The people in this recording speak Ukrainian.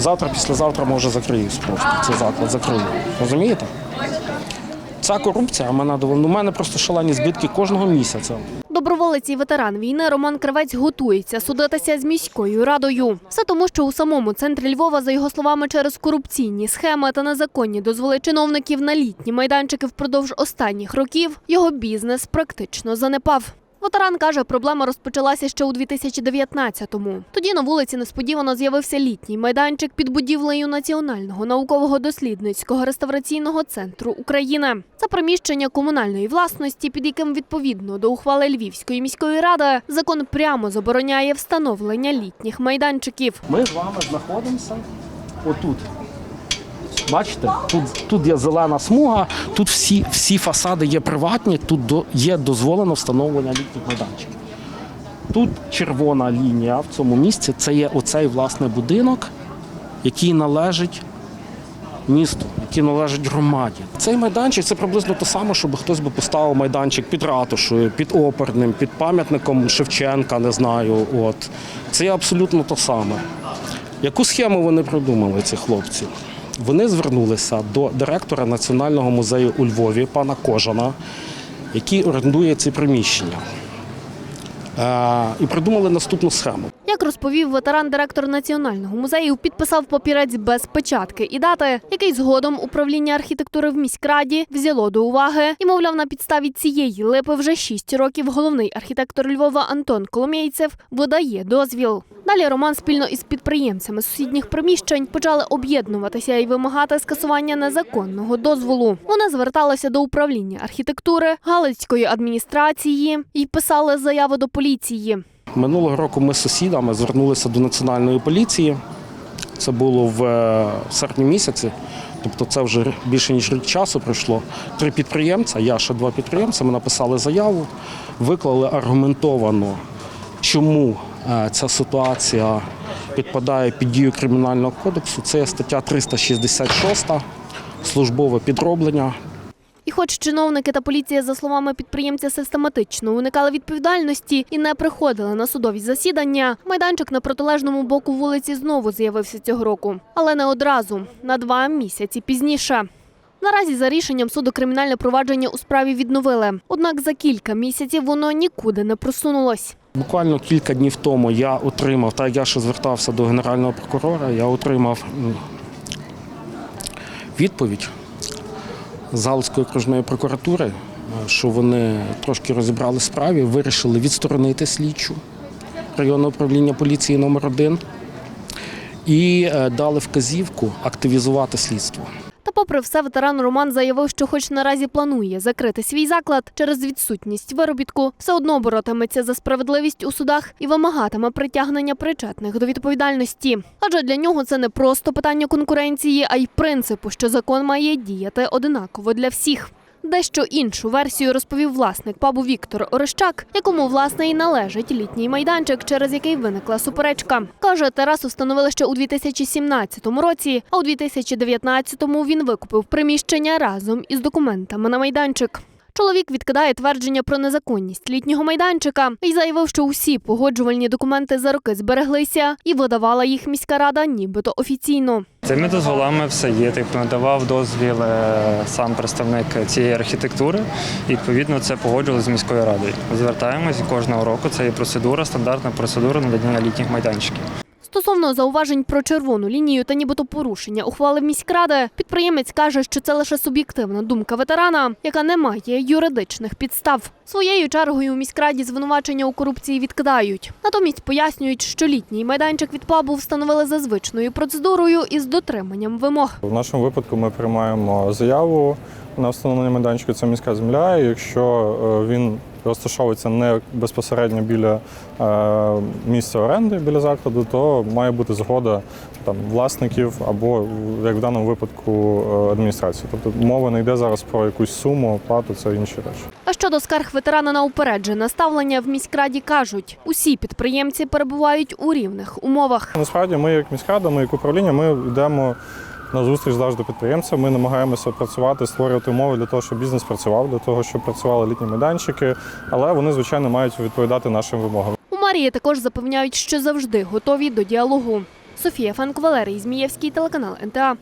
Завтра, післязавтра, може, закриюсь просто. Цей заклад закрию. Розумієте? Ця корупція мене довела. У мене просто шалені збитки кожного місяця. Доброволець і ветеран війни Роман Кривець готується судитися з міською радою. Все тому, що у самому центрі Львова, за його словами, через корупційні схеми та незаконні дозволи чиновників на літні майданчики впродовж останніх років його бізнес практично занепав. Ветеран каже, проблема розпочалася ще у 2019-му. Тоді на вулиці несподівано з'явився літній майданчик під будівлею Національного наукового дослідницького реставраційного центру України. Це приміщення комунальної власності, під яким відповідно до ухвали Львівської міської ради закон прямо забороняє встановлення літніх майданчиків. Ми з вами знаходимося отут. Бачите, тут, тут є зелена смуга, тут всі, всі фасади є приватні, тут до, є дозволено встановлення літніх майданчиків. Тут червона лінія в цьому місці це є оцей власне будинок, який належить місту, який належить громаді. Цей майданчик це приблизно те саме, щоб хтось би поставив майданчик під ратушею, під оперним, під пам'ятником Шевченка, не знаю. От. Це абсолютно те саме. Яку схему вони придумали, ці хлопці? Вони звернулися до директора Національного музею у Львові, пана Кожана, який орендує ці приміщення. Е, і придумали наступну схему. Як розповів ветеран, директор національного музею підписав папірець без печатки і дати, який згодом управління архітектури в міськраді взяло до уваги і, мовляв, на підставі цієї липи вже шість років головний архітектор Львова Антон Коломійцев видає дозвіл. Далі Роман спільно із підприємцями сусідніх приміщень почали об'єднуватися і вимагати скасування незаконного дозволу. Вони зверталися до управління архітектури Галицької адміністрації і писали заяву до поліції. Минулого року ми з сусідами звернулися до національної поліції. Це було в е, серпні місяці, тобто це вже більше ніж рік часу пройшло. Три підприємця, я ще два підприємця. Ми написали заяву, виклали аргументовано, чому е, ця ситуація підпадає під дію кримінального кодексу. Це стаття 366, службове підроблення. І хоч чиновники та поліція, за словами підприємця, систематично уникали відповідальності і не приходили на судові засідання, майданчик на протилежному боку вулиці знову з'явився цього року. Але не одразу, на два місяці пізніше. Наразі за рішенням суду кримінальне провадження у справі відновили. Однак за кілька місяців воно нікуди не просунулось. Буквально кілька днів тому я отримав, так я ще звертався до генерального прокурора, я отримав відповідь з окружної прокуратури, е, що вони трошки розібрали справі, вирішили відсторонити слідчу районного управління поліції номер 1 і е, дали вказівку активізувати слідство. Попри все, ветеран Роман заявив, що хоч наразі планує закрити свій заклад через відсутність виробітку, все одно боротиметься за справедливість у судах і вимагатиме притягнення причетних до відповідальності. Адже для нього це не просто питання конкуренції, а й принципу, що закон має діяти одинаково для всіх. Дещо іншу версію розповів власник пабу Віктор Орещак, якому власне і належить літній майданчик, через який виникла суперечка. Каже, терасу встановили ще у 2017 році, а у 2019-му він викупив приміщення разом із документами на майданчик. Чоловік відкидає твердження про незаконність літнього майданчика і заявив, що усі погоджувальні документи за роки збереглися і видавала їх міська рада, нібито офіційно. Цими дозволами все є. Типу надавав дозвіл е, сам представник цієї архітектури. І відповідно це погоджували з міською радою. Звертаємось кожного року. Це є процедура, стандартна процедура надання літніх майданчиків. Стосовно зауважень про червону лінію та нібито порушення ухвали міськради, підприємець каже, що це лише суб'єктивна думка ветерана, яка не має юридичних підстав. Своєю чергою у міськраді звинувачення у корупції відкидають. Натомість пояснюють, що літній майданчик від пабу встановили за звичною процедурою із дотриманням вимог. В нашому випадку ми приймаємо заяву на встановлення майданчику. Це міська земля. І якщо е, він розташовується не безпосередньо біля е, місця оренди, біля закладу, то має бути згода там власників або як в даному випадку е, адміністрації. Тобто мова не йде зараз про якусь суму, оплату, це інші речі. А щодо скарг ветерана на упереджене ставлення в міськраді кажуть, усі підприємці перебувають у рівних умовах. Насправді, ми, як міськрада, ми як управління, ми йдемо на зустріч завжди підприємцям. Ми намагаємося працювати, створювати умови для того, щоб бізнес працював, для того, щоб працювали літні майданчики, але вони, звичайно, мають відповідати нашим вимогам. У Марії також запевняють, що завжди готові до діалогу. Софія Фанк, Валерій Змієвський, телеканал НТА.